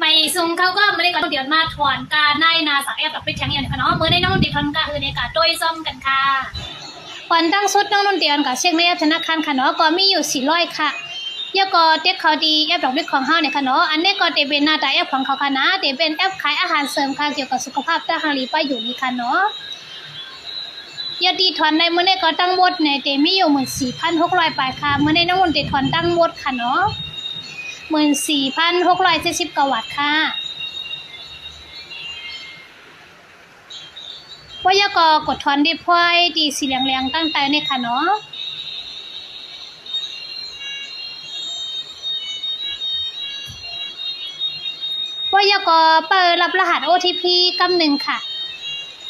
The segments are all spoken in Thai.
ไม่ซุงเขาก็ไม่ได้ก่อนเดี๋ยวมาถอนการในนาสักแอบกับไปแทงอย่างนี้ค่ะเนาะเมื่อได้น้องนุ่นตีทอนกาคือในการต้วยซ่อมกันค่ะก่อนตั้งสุดน้องนุ่นเตียนกับเช็คในแอปธนาคารค่ะเนาะก็มีอยู่สี่ร้อยค่ะยก็เต็กเขาดีแอปดอกเบี้ยของเฮาเนี่ยค่ะเนาะอันนี้ก็เตเป็นหน้าตาแอปของเขาค่ะนะเตเป็นแอปขายอาหารเสริมค่ะเกี่ยวกับสุขภาพตาหารีป้าอยู่นี่ค่ะเนาะยอดดีถอนในเมื่อในก็ตั้งหมดในเตมีอยู่หมื่นสี่พันหกร้อยปลายค่ะเมื่อในน้ำมันต์เตถอนตั้งหมดค่ะเนาะ หมื่นสี่พันหกร้อยเจ็ดสิบกว่าวัตต์ค่ะว่ายกอกดถอนด้พอยดีสีเหลืองๆตั้งใจในค่ะเนาะว่ายกอเปิดรับรหัส OTP กำหนึ่งค่ะ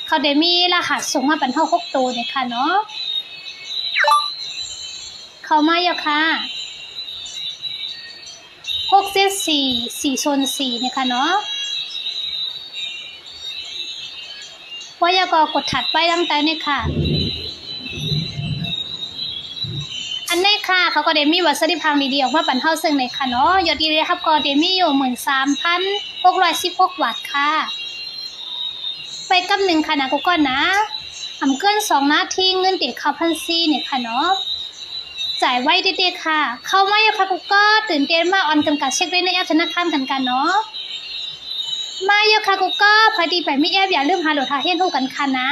เขาได้มีรหัสส่งมาเป็นเท่าหกตัวเนี่ยค่ะเนาะ เข้ามาอยู่ค่ะ กเจ็ดสี่สี่โซนสี่เนี่ยค่ะเนาะวายากอกดถัดไปดังใจเนี่ยค่ะ อันนี้ค่ะเขาก็ได้มีวัสดุพังดีๆออกมาปั่นเท่าซึ่งในค่ะเนาะยอดดีเลยครับก็ได้มีอยู่หมื่นสามพันหกร้อยสิบหกวัตต์ค่ะ ไปกับหนึ่งค่ะนะกูก่อนนะทำเกินสองนาทีเงินเด็กเขาพันซีเนี่ยค่ะเนาะ จ่ายไว้เด็กๆค่ะ เข้ามาอย่าพักก็ตื่นเต้นมากออนกำกับเช็คด้ในแอปธนาคารกันกันเนาะมาอยู่ค่ะกูก็พอดีไปมีแอบอย่าลืมหาโหลดหาเฮียนหูกันค่ะนะ